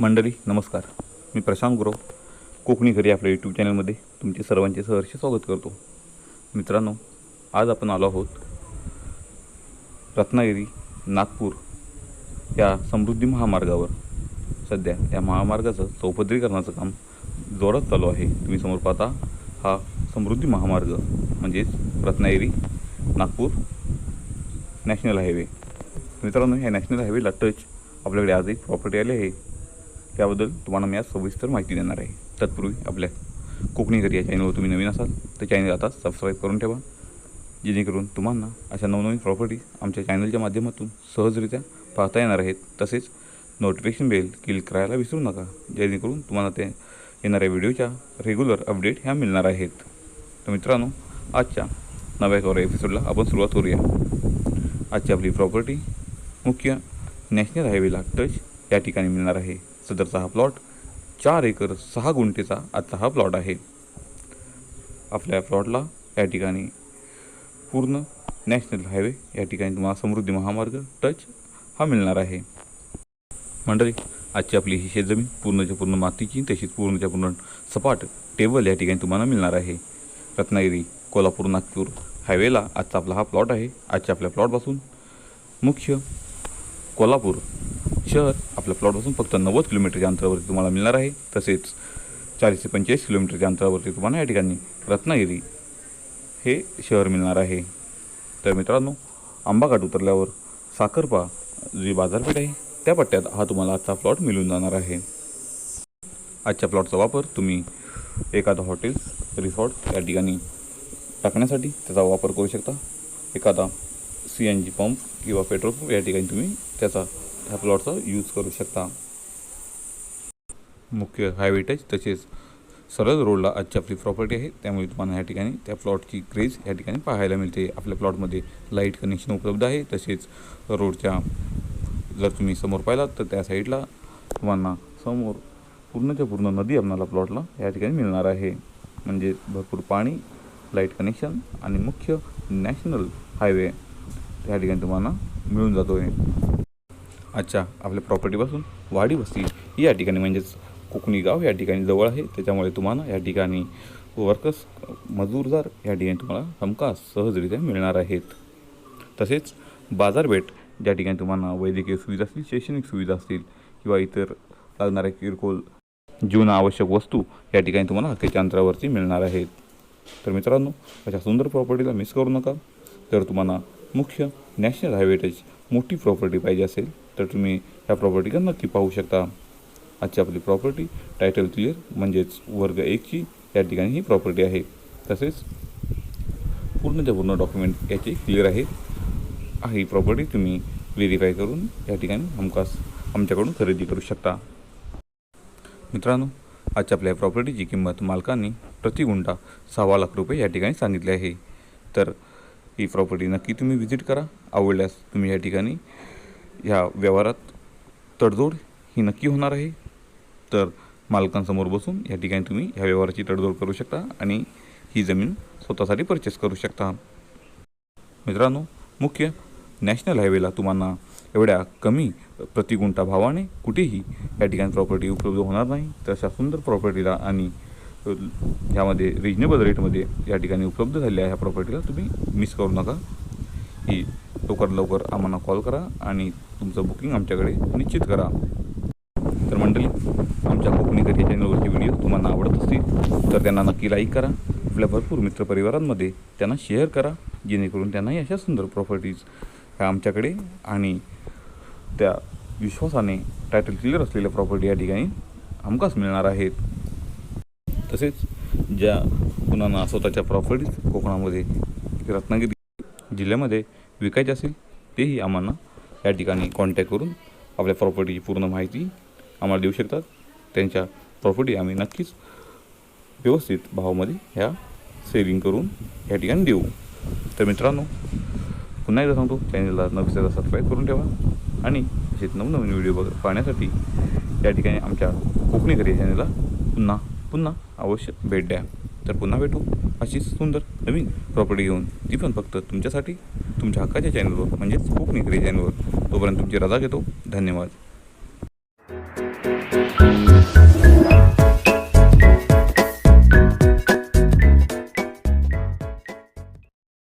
मंडळी नमस्कार. मी प्रशांत गुरव कोकणी घरी आपल्या यूट्यूब चॅनलमध्ये तुमचे सर्वांचे सहर्ष स्वागत करतो. मित्रांनो आज आपण आलो आहोत रत्नागिरी नागपूर या समृद्धी महामार्गावर. सध्या या महामार्गाचं चौपदरीकरणाचं काम जोरात चालू आहे. तुम्ही समोर पाहता हा समृद्धी महामार्ग म्हणजेच रत्नागिरी नागपूर नॅशनल हायवे. मित्रांनो ह्या नॅशनल हायवेला टच आपल्याकडे आज एक प्रॉपर्टी आली आहे. त्याबद्दल तुम्हाला मी आज सविस्तर माहिती देणार आहे. तत्पूर्वी आपल्या कोकणी घरी या चॅनलवर तुम्ही नवीन असाल तर चॅनल आता सबस्क्राईब करून ठेवा. जेणेकरून तुम्हाला अशा नवनवीन प्रॉपर्टी आमच्या चॅनलच्या माध्यमातून सहजरित्या पाहता येणार आहेत. तसेच नोटिफिकेशन बेल क्लिक करायला विसरू नका जेणेकरून तुम्हाला ते येणाऱ्या व्हिडिओच्या रेग्युलर अपडेट ह्या मिळणार आहेत. तर मित्रांनो आजच्या नव्या कवर एपिसोडला आपण सुरुवात करूया. आजची आपली प्रॉपर्टी मुख्य नॅशनल हायवेला टच या ठिकाणी मिळणार आहे. सदरचा हा प्लॉट चार एकर सहा गुंठेचा आजचा हा प्लॉट आहे. आपल्या प्लॉटला या ठिकाणी पूर्ण नॅशनल हायवे या ठिकाणी तुम्हाला समृद्धी महामार्ग टच हा मिळणार आहे. मंडळी आजची आपली ही शेतजमीन पूर्णच्या पूर्ण मातीची तशीच पूर्णच्या पूर्ण सपाट टेबल या ठिकाणी तुम्हाला मिळणार आहे. रत्नागिरी कोल्हापूर नागपूर हायवेला आजचा आपला हा प्लॉट आहे. आजच्या आपल्या प्लॉटपासून मुख्य कोल्हापूर शहर. आपल्या प्लॉटपासून फक्त नव्वद किलोमीटरच्या अंतरावरती तुम्हाला मिळणार आहे. तसेच चाळीस ते पंचेचाळीस किलोमीटरच्या अंतरावरती तुम्हाला या ठिकाणी रत्नागिरी हे शहर मिळणार आहे. तर मित्रांनो आंबाघाट उतरल्यावर साखरपा जी बाजारपेठ आहे त्या पट्ट्यात हा तुम्हाला आजचा प्लॉट मिळून जाणार आहे. आजच्या प्लॉटचा वापर तुम्ही एखादा हॉटेल्स रिसॉर्ट या ठिकाणी टाकण्यासाठी त्याचा वापर करू शकता. एखादा सी एन जी पंप किंवा पेट्रोल पंप या ठिकाणी तुम्ही त्याचा ह्या प्लॉटचा यूज करू शकता. मुख्य हायवेटच तसेच सरळ रोडला आजची आपली प्रॉपर्टी आहे. त्यामुळे तुम्हाला या ठिकाणी त्या प्लॉटची क्रेज या ठिकाणी पाहायला मिळते. आपल्या प्लॉटमध्ये लाइट कनेक्शन उपलब्ध आहे. तसेच रोडच्या जर तुम्ही समोर पाहिलात तर त्या साईडला तुम्हाला समोर पूर्णच्या पूर्ण नदी आपणाला प्लॉटला या ठिकाणी मिळणार आहे. म्हणजे भरपूर पाणी लाइट कनेक्शन आणि मुख्य नॅशनल हायवे या ठिकाणी तुम्हाला मिळून जातो आहे अच्छा आपल्या प्रॉपर्टीपासून वाडी वस्ती. या ठिकाणी म्हणजेच कोकणी गाव या ठिकाणी जवळ आहे. त्याच्यामुळे तुम्हाला या ठिकाणी वर्कर्स मजूरदार या ठिकाणी तुम्हाला हमखास सहजरित्या मिळणार आहेत. तसेच बाजारपेठ ज्या ठिकाणी तुम्हाला वैद्यकीय सुविधा असतील शैक्षणिक सुविधा असतील किंवा इतर लागणाऱ्या किरकोळ जीवनावश्यक वस्तू या ठिकाणी तुम्हाला हक्काच्या अंतरावरती मिळणार आहेत. तर मित्रांनो अशा सुंदर प्रॉपर्टीला मिस करू नका. तर तुम्हाला मुख्य नॅशनल हायवेटेज मोठी प्रॉपर्टी पाहिजे असेल तर तुम्ही ह्या प्रॉपर्टीला नक्की पाहू शकता. आजची आपली प्रॉपर्टी टायटल क्लिअर म्हणजेच वर्ग एकची या ठिकाणी ही प्रॉपर्टी आहे. तसेच पूर्णच्या पूर्ण डॉक्युमेंट याचे क्लिअर आहे. ही प्रॉपर्टी तुम्ही व्हेरीफाय करून या ठिकाणी हमखास आमच्याकडून खरेदी करू शकता. मित्रांनो आजच्या आपल्या प्रॉपर्टीची किंमत मालकांनी प्रति गुंठा लाख रुपये या ठिकाणी सांगितले आहे. तर ही प्रॉपर्टी नक्की तुम्ही व्हिजिट करा. आवडल्यास तुम्ही या ठिकाणी ह्या व्यवहारात तडजोड ही नक्की होणार आहे. तर मालकांसमोर बसून या ठिकाणी तुम्ही ह्या व्यवहाराची तडजोड करू शकता आणि ही जमीन स्वतःसाठी परचेस करू शकता. मित्रांनो मुख्य नॅशनल हायवेला तुम्हाला एवढ्या कमी प्रतिगुंठा भावाने कुठेही या ठिकाणी प्रॉपर्टी उपलब्ध होणार नाही. तर अशा सुंदर प्रॉपर्टीला आणि ह्यामध्ये रिजनेबल रेटमध्ये या ठिकाणी उपलब्ध झालेल्या ह्या प्रॉपर्टीला तुम्ही मिस करू नका. ही लवकर लवकर आम्हाला कॉल करा आणि तुमचं बुकिंग आमच्याकडे निश्चित करा. तर मंडळी आमच्या कोकणीकर या चॅनलवरचे व्हिडिओ तुम्हाला आवडत असतील तर त्यांना नक्की लाईक करा. आपल्या भरपूर मित्रपरिवारांमध्ये त्यांना शेअर करा जेणेकरून त्यांनाही अशा सुंदर प्रॉपर्टीज ह्या आमच्याकडे आणि त्या विश्वासाने टायटल क्लिअर असलेल्या प्रॉपर्टी या ठिकाणी हमखास मिळणार आहेत. तसेच ज्या कुणांना स्वतःच्या प्रॉपर्टीज कोकणामध्ये रत्नागिरी जिल्ह्यामध्ये विकायचे असेल तेही आम्हाला या ठिकाणी कॉन्टॅक्ट करून आपल्या प्रॉपर्टीची पूर्ण माहिती आम्हाला देऊ शकतात. त्यांच्या प्रॉपर्टी आम्ही नक्कीच व्यवस्थित भावामध्ये ह्या सेलिंग करून या ठिकाणी देऊ. तर मित्रांनो पुन्हा एकदा सांगतो चॅनलला न विसरता सबस्क्राईब करून ठेवा आणि असेच नवनवीन व्हिडिओ बघ पाहण्यासाठी या ठिकाणी आमच्या कोकणी घरी चॅनलला पुन्हा पुन्हा अवश्य भेट द्या. तर पुन्हा भेटू अशीच सुंदर नवीन प्रॉपर्टी घेऊन. ती पण फक्त तुमच्यासाठी. तुमच्या हक्काच्या चॅनलवर म्हणजेच खूप निकरी चॅनलवर. तोपर्यंत तुमची रजा घेतो. धन्यवाद.